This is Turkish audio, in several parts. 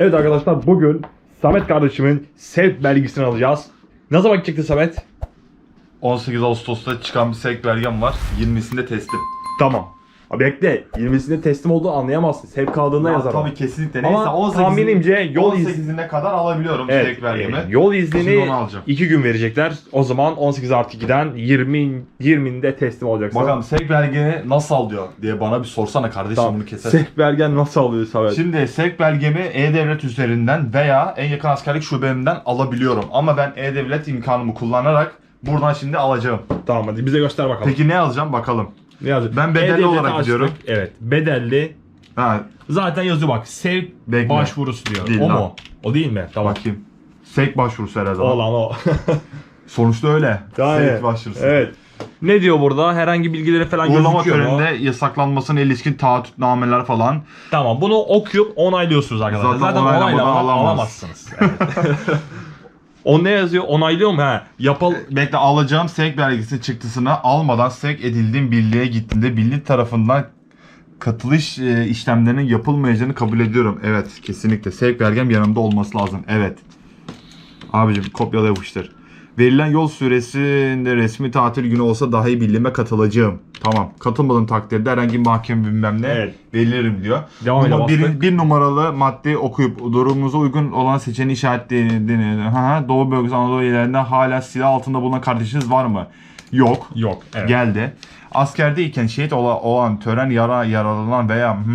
Evet arkadaşlar bugün Samet kardeşimin sevk belgesini alacağız. Ne zaman çıktı Samet? 18 Ağustos'ta çıkan bir sevk belgem var. 20'sinde teslim. Tamam. Abi bekle. 20'sinde teslim olduğu anlayamazsın. Sevk kaldığında Ya, yazar. Tabii kesinlikle. Neyse Ama 18'inde tahminimce yol iz- 18'ine kadar alabiliyorum Evet. sevk belgemi. e, yol iznini onu alacağım. 2 gün verecekler. O zaman 18 artı 2'den 20 20'inde teslim olacaksın. Bakalım sevk belgeni nasıl alıyor diye bana bir sorsana kardeşim Tamam. bunu keser. Sevk belgen nasıl alıyor Samet? Şimdi sevk belgemi E-Devlet üzerinden veya en yakın askerlik şubemden alabiliyorum. Ama ben E-Devlet imkanımı kullanarak buradan şimdi alacağım. Tamam hadi bize göster bakalım. Peki ne alacağım bakalım. Ne yazıyor? Ben bedelli E-Devlet'i olarak açtık. gidiyorum. Evet. Bedelli. Ha, Zaten yazıyor bak. Sevk Bekle. başvurusu diyor. Değil o lan. mu? O değil mi? Tamam. bakayım. Sevk başvurusu herhalde. O lan o. Sonuçta öyle. Yani, başvurusu. Evet. Ne diyor burada? Herhangi bilgileri falan Uğurlama gözüküyor mu? töreninde yasaklanmasına ilişkin taahhütnameler falan. Tamam bunu okuyup onaylıyorsunuz arkadaşlar. Zaten Zaten, onaylamadan alamaz. alamazsınız. Evet. o ne yazıyor? Onaylıyor mu? Ha. Yapal Bekle alacağım sevk belgesi çıktısını almadan sevk edildiğim birliğe gittiğinde birlik tarafından katılış e, işlemlerinin yapılmayacağını kabul ediyorum. Evet kesinlikle sevk belgem yanımda olması lazım. Evet. Abicim kopyala yapıştır. Verilen yol süresinde resmi tatil günü olsa dahi birliğime katılacağım. Tamam. Katılmadığım takdirde herhangi bir mahkeme bilmem ne Evet. verilirim diyor. Devam edelim, Numara- bir, bastık. bir numaralı madde okuyup durumumuza uygun olan seçeneği işaretlediğini. Ha, ha, Doğu bölgesi Anadolu illerinde hala silah altında bulunan kardeşiniz var mı? Yok. yok. Evet. Geldi. Askerdeyken şehit ola- olan tören yara yaralanan veya hı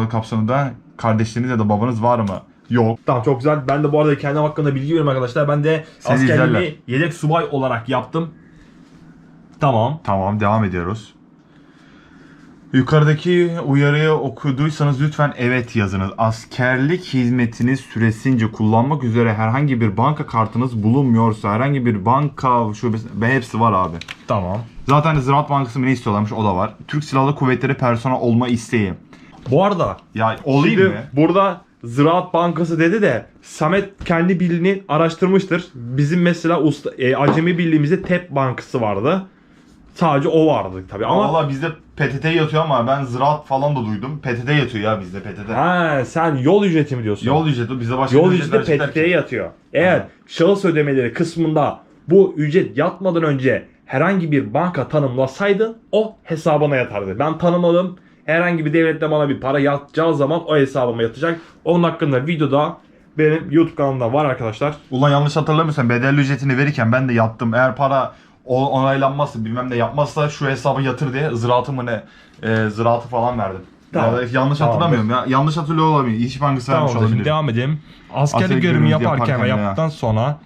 hı kapsamında kardeşleriniz ya da babanız var mı? Yok. Tamam çok güzel. Ben de bu arada kendim hakkında bilgi veriyorum arkadaşlar. Ben de Seni askerliğimi izlerler. yedek subay olarak yaptım. Tamam. Tamam devam ediyoruz. Yukarıdaki uyarıyı okuduysanız lütfen evet yazınız. Askerlik hizmetiniz süresince kullanmak üzere herhangi bir banka kartınız bulunmuyorsa herhangi bir banka şubesi hepsi var abi. Tamam. Zaten Ziraat Bankası mı ne istiyorlarmış o da var. Türk Silahlı Kuvvetleri personel olma isteği. Bu arada Ya olayım Şimdi mı? burada Ziraat Bankası dedi de Samet kendi bildiğini araştırmıştır. Bizim mesela usta, e, Acemi Birliğimizde TEP Bankası vardı. Sadece o vardı tabii ama Valla bizde PTT yatıyor ama ben ziraat falan da duydum. PTT yatıyor ya bizde PTT. ha, sen yol ücreti mi diyorsun? Yol ücreti bizde başka Yol bir ücreti ücretler çıkar PTT'ye yatıyor. Eğer Aha. şahıs ödemeleri kısmında bu ücret yatmadan önce herhangi bir banka tanımlasaydın o hesabına yatardı. Ben tanımadım. Herhangi bir devlette bana bir para yatacağı zaman o hesabıma yatacak. Onun hakkında videoda benim YouTube kanalımda var arkadaşlar. Ulan yanlış hatırlamıyorsam bedelli ücretini verirken ben de yattım. Eğer para o- onaylanmazsa bilmem ne yapmazsa şu hesaba yatır diye ziraatı mı ne e, ziraatı falan verdim. Tamam. Ya yanlış Tamam. hatırlamıyorum ya. Yanlış hatırlıyor olabilir. İş Bankası vermiş Tamam olabilir. devam edelim. Askerlik Askerlik görevini yaparken ve yaparken veya- yaptıktan sonra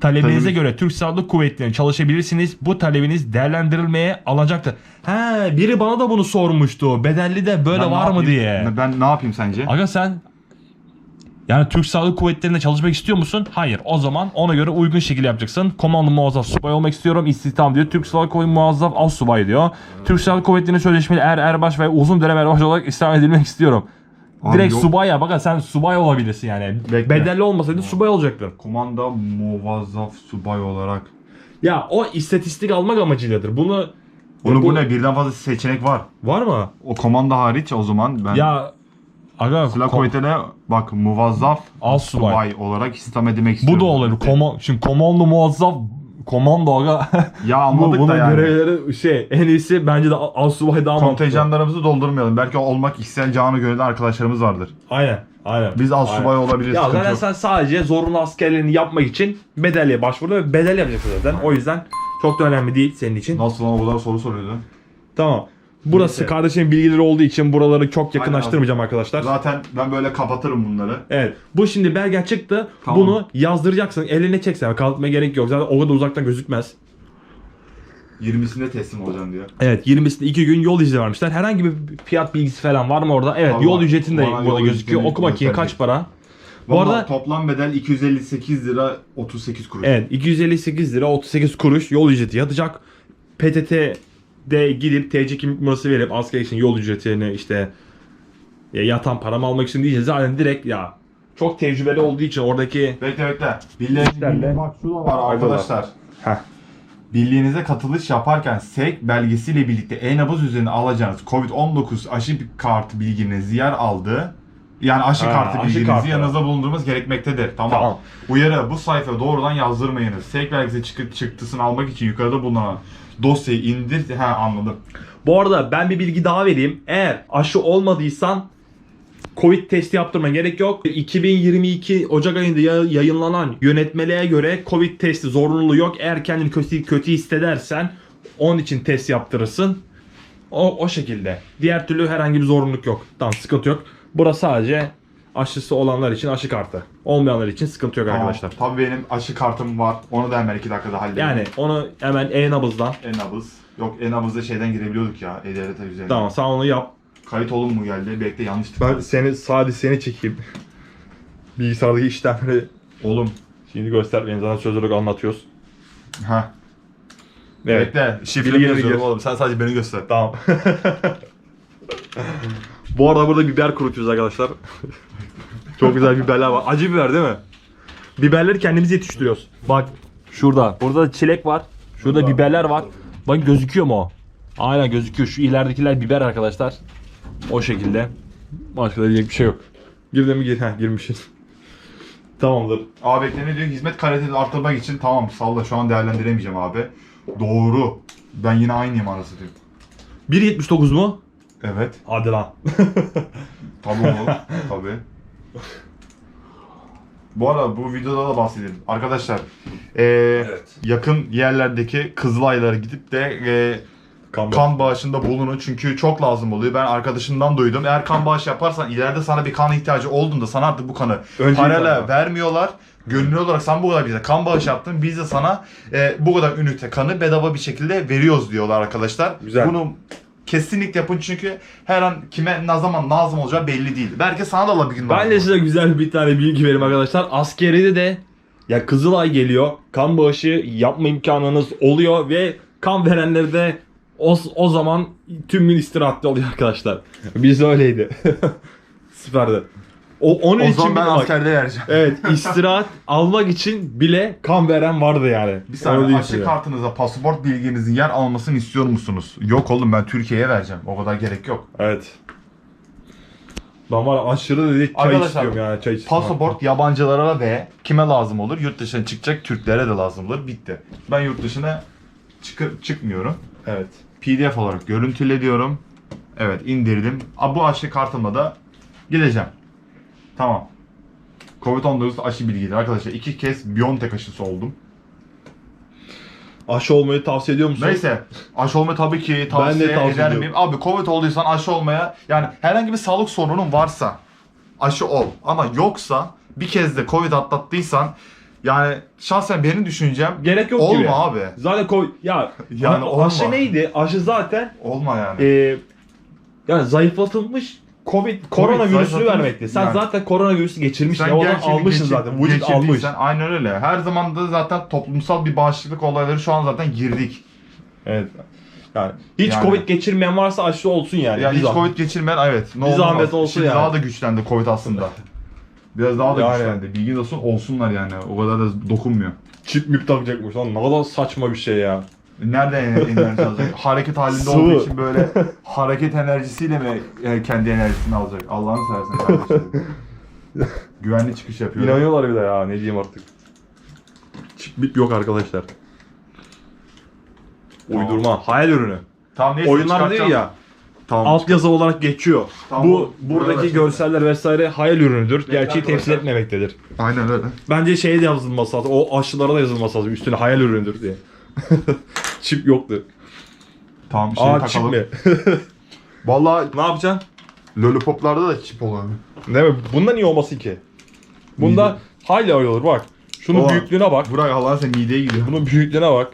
talebinize Talebiniz- göre Türk Silahlı Kuvvetleri'ne çalışabilirsiniz. Bu talebiniz değerlendirilmeye alacaktır. He biri bana da bunu sormuştu. Bedelli de böyle Ben ne var mı yapayım? diye. Ben ne yapayım sence? Aga sen yani Türk Silahlı Kuvvetleri'nde çalışmak istiyor musun? Hayır. O zaman ona göre uygun şekilde yapacaksın. Komando muazzaf subay olmak istiyorum. İstihdam diyor. Türk Silahlı Kuvvetleri muazzaf az subay diyor. Türk Silahlı Kuvvetleri'nin sözleşmeli er erbaş ve uzun dönem erbaş olarak istihdam edilmek istiyorum. Abi Direkt yok. subay ya. Bak sen subay olabilirsin yani. Bekle. Bedelli olmasaydın subay olacaktın. Komanda muvazzaf subay olarak. Ya o istatistik almak amacıyladır. Bunu Bunu bu ne? Birden fazla seçenek var. Var mı? O komanda hariç o zaman ben Ya aga kuvvetine bak muvazzaf Az subay. olarak istihdam edilmek bu istiyorum. da olabilir. Koma şimdi komando muazzaf komando aga. Ya Bu, anladık bunun da yani. görevleri şey en iyisi bence de az subay daha mantıklı. Kontenjanlarımızı doldurmayalım. Belki olmak isteyen canı gönülden arkadaşlarımız vardır. Aynen. Aynen. Biz az subay olabiliriz. Ya sıkıntı zaten yok. sen sadece zorunlu askerliğini yapmak için bedelliye başvurdun ve bedel yapacaksın zaten. O yüzden çok da önemli değil senin için. Nasıl lan o kadar soru soruyordu. Tamam. Burası Neyse. kardeşimin bilgileri olduğu için buraları çok yakınlaştırmayacağım arkadaşlar. Zaten ben böyle kapatırım bunları. Evet. Bu şimdi belgen çıktı. Tamam. Bunu yazdıracaksın. Eline çeksen. Kanıtmaya gerek yok. Zaten o kadar uzaktan gözükmez. 20'sinde teslim olacağım diyor. Evet 20'sinde 2 gün yol izni vermişler. Herhangi bir fiyat bilgisi falan var mı orada? Evet Var, yol var. ücretini de Bana burada yol gözüküyor. ücretini Oku bakayım kaç gösterecek. para? Bu Vallahi arada toplam bedel 258 lira 38 kuruş. evet 258 lira 38 kuruş yol ücreti yatacak. PTT'de gidip TC kimlik numarası verip asker için yol ücretini işte ya yatan paramı almak için diyeceğiz. Zaten direkt ya çok tecrübeli olduğu için oradaki Bekle bekle. İşlerle- bak şu da var arkadaşlar. Heh. Birliğinize katılış yaparken SEK belgesiyle birlikte e-nabız üzerine alacağınız COVID-19 aşı kartı bilginiz yer aldığı Yani aşı Ha, kartı aşı bilginizi kartı. yanınızda bulundurmanız gerekmektedir. Tamam. Tamam. Uyarı bu sayfaya doğrudan yazdırmayınız. Sevk belgesi çıkı- çıktısını almak için yukarıda bulunan dosyayı indir. Ha anladım. Bu arada ben bir bilgi daha vereyim. Eğer aşı olmadıysan Covid testi yaptırma gerek yok. 2022 Ocak ayında ya- yayınlanan yönetmeliğe göre Covid testi zorunluluğu yok. Eğer kendini kötü kötü hissedersen onun için test yaptırırsın. O, o şekilde. Diğer türlü herhangi bir zorunluluk yok. Tamam sıkıntı yok. Burası sadece aşısı olanlar için aşı kartı. Olmayanlar için sıkıntı yok Tamam. arkadaşlar. Tabii benim aşı kartım var. Onu da hemen iki dakikada halledelim. Yani onu hemen e-nabızdan. En-nabız. Yok en-nabızda şeyden girebiliyorduk ya. E-Devlet üzerinden. Tamam sen onu yap. Kayıt olun mu geldi? Bekle yanlış Ben seni sadece seni çekeyim. Bilgisayardaki işlemleri Oğlum. şimdi göstermeyin zaten söz olarak anlatıyoruz. Ha. Evet. Bekle. Şifremi Bilgileri yazıyorum gir. oğlum. Sen sadece beni göster. Tamam. Bu arada burada biber kurutuyoruz arkadaşlar. Çok güzel biberler var. Acı biber değil mi? Biberleri kendimiz yetiştiriyoruz. Bak şurada. Burada da çilek var. Şurada biberler var. Bak gözüküyor mu o? Aynen gözüküyor. Şu ileridekiler biber arkadaşlar. O şekilde. Başka da diyecek bir şey yok. Girdi mi gir? Heh, girmişiz. Tamamdır. Abi bekle ne diyor? Hizmet kalitesini artırmak için tamam salla şu an değerlendiremeyeceğim abi. Doğru. Ben yine aynıyım arası diyor. 1.79 mu? Evet. Hadi lan. Tabii oğlum. Tabii. Bu arada bu videoda da bahsedelim. Arkadaşlar eee, yakın yerlerdeki Kızılaylara gidip de eee, Kan, kan bağışında bulunun çünkü çok lazım oluyor. Ben arkadaşımdan duydum. Eğer kan bağışı yaparsan ileride sana bir kan ihtiyacı olduğunda sana artık bu kanı Önce parayla vermiyorlar. Gönüllü olarak sen bu kadar bize kan bağış yaptın. Biz de sana e, bu kadar ünite kanı bedava bir şekilde veriyoruz diyorlar arkadaşlar. Güzel. Bunu kesinlikle yapın çünkü her an kime ne zaman lazım olacağı belli değil. Belki sana da Allah bir gün Ben lazım de olur. size güzel bir tane bilgi vereyim arkadaşlar. Askeride de ya Kızılay geliyor. Kan bağışı yapma imkanınız oluyor ve kan verenleri de o, o zaman tüm gün istirahatli oluyor arkadaşlar. Biz öyleydi. Süperdi. O, onun O için zaman ben bile bak- askerde vereceğim. Evet istirahat almak için bile kan veren vardı yani. Bir saniye aşı size. kartınıza pasaport bilginizin yer almasını istiyor musunuz? Yok oğlum ben Türkiye'ye vereceğim. O kadar gerek yok. Evet. Ben var aşırı dedi çay Arkadaşlar, istiyorum yani çay istiyorum. Pasaport yabancılara ve kime lazım olur? Yurt dışına çıkacak Türklere de lazım olur. Bitti. Ben yurt dışına çıkı- çıkmıyorum. Evet. PDF olarak görüntüle diyorum. Evet indirdim. Bu aşı kartımla da gideceğim. Tamam. Covid-19 aşı bilgileri arkadaşlar. iki kez Biontech aşısı oldum. Aşı olmayı tavsiye ediyor musun? Neyse aşı olmayı tabii ki tavsiye, tavsiye eder ediyorum. miyim? Abi Covid olduysan aşı olmaya yani herhangi bir sağlık sorunun varsa aşı ol. Ama yoksa bir kez de Covid atlattıysan yani şahsen benim düşüncem Gerek yok olma gibi. abi. Zaten koy ya Yani yani olma. aşı neydi? Aşı zaten Olma yani. e, yani zayıflatılmış Covid koronavirüsünü zayıflatılmış- vermekti. Sen yani. zaten koronavirüsü geçirmişsin. Sen ya, o zaman gerçeğini almışsın geçir- zaten. Vücut geçirdiysen almış. Aynen öyle. Her zaman da zaten toplumsal bir bağışıklık olayları şu an zaten girdik. Evet. Yani hiç Yani. Covid geçirmeyen varsa aşı olsun yani. Yani hiç zahmet. Covid geçirmeyen evet. Ne Bir olmaz. zahmet olsun Şimdi yani. daha da güçlendi Covid aslında. Biraz daha da Yani. güçlendi. Bilgin olsun olsunlar yani. O kadar da dokunmuyor. Çip müp takacakmış lan. Ne kadar saçma bir şey ya. Nerede ener- enerji alacak? Hareket halinde olduğu için böyle hareket enerjisiyle mi e, kendi enerjisini alacak? Allah'ını seversen kardeşim. Güvenli çıkış yapıyor. İnanıyorlar bir de ya. Ne diyeyim artık. Çip müp yok arkadaşlar. Uydurma. Hayal ürünü. Tamam neyse Oyunlar çıkartacağım. değil ya. Tamam. Altyazı olarak geçiyor. Tamam, bu bu- burada buradaki başlayalım. görseller vesaire hayal ürünüdür. Gerçeği arkadaşlar. temsil etmemektedir. Aynen öyle. Bence şeye de yazılması lazım. O aşılara da yazılması lazım. Üstüne hayal ürünüdür diye. çip yoktu. Tamam şey Aa çip takalım. mi? Vallahi ne yapacaksın? lollipoplarda da çip olur. Ne mi? Bunda niye olmasın ki? Bunda hayli olur bak. Şunun Oha. büyüklüğüne bak. Burak Allah'ın sen mideye gidiyor. Bunun büyüklüğüne bak.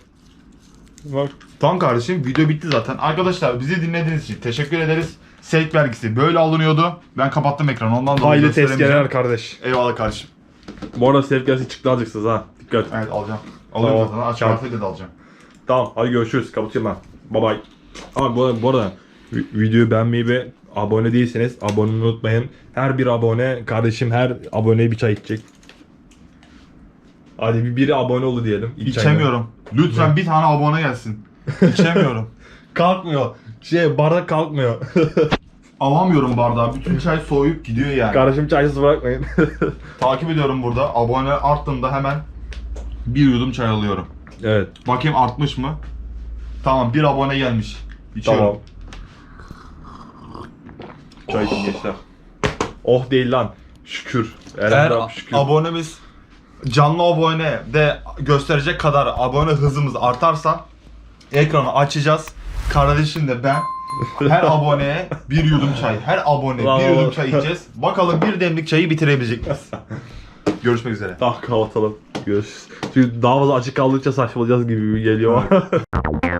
Bak. Tamam kardeşim video bitti zaten. Arkadaşlar bizi dinlediğiniz için teşekkür ederiz. Sevk vergisi böyle alınıyordu. Ben kapattım ekranı ondan dolayı Hayli gösteremeyeceğim. tezkereler kardeş. Eyvallah kardeşim. Bu arada sevkiyası çıktı azıcıksız ha. Dikkat. Evet alacağım. Alıyorum Tamam. zaten. Aç Tamam. kartıyla da alacağım. Tamam hadi görüşürüz. Kapatıyorum ben. Bye bye. Abi bu arada, bu arada vi- videoyu beğenmeyi ve abone değilseniz abone unutmayın. Her bir abone kardeşim her aboneye bir çay içecek. Hadi bir biri abone oldu diyelim. Çayına. İçemiyorum. Lütfen bir tane abone gelsin. İçemiyorum. Kalkmıyor. Şey bardak kalkmıyor. alamıyorum bardağı. Bütün çay soğuyup gidiyor yani. Kardeşim çaysız bırakmayın. Takip ediyorum burada. Abone arttığında hemen bir yudum çay alıyorum. Evet. Bakayım artmış mı? Tamam bir abone gelmiş. İçiyorum. Tamam. Çay için gençler. Oh değil lan. Şükür. Eğer Elhamdülillah şükür. abonemiz canlı abone de gösterecek kadar abone hızımız artarsa ekranı açacağız. Kardeşim de ben her aboneye bir yudum çay, her abone Bravo. bir yudum çay içeceğiz. Bakalım bir demlik çayı bitirebilecek miyiz? Görüşmek üzere. Tamam kapatalım. Görüşürüz. Çünkü daha fazla açık kaldıkça saçmalayacağız gibi geliyor.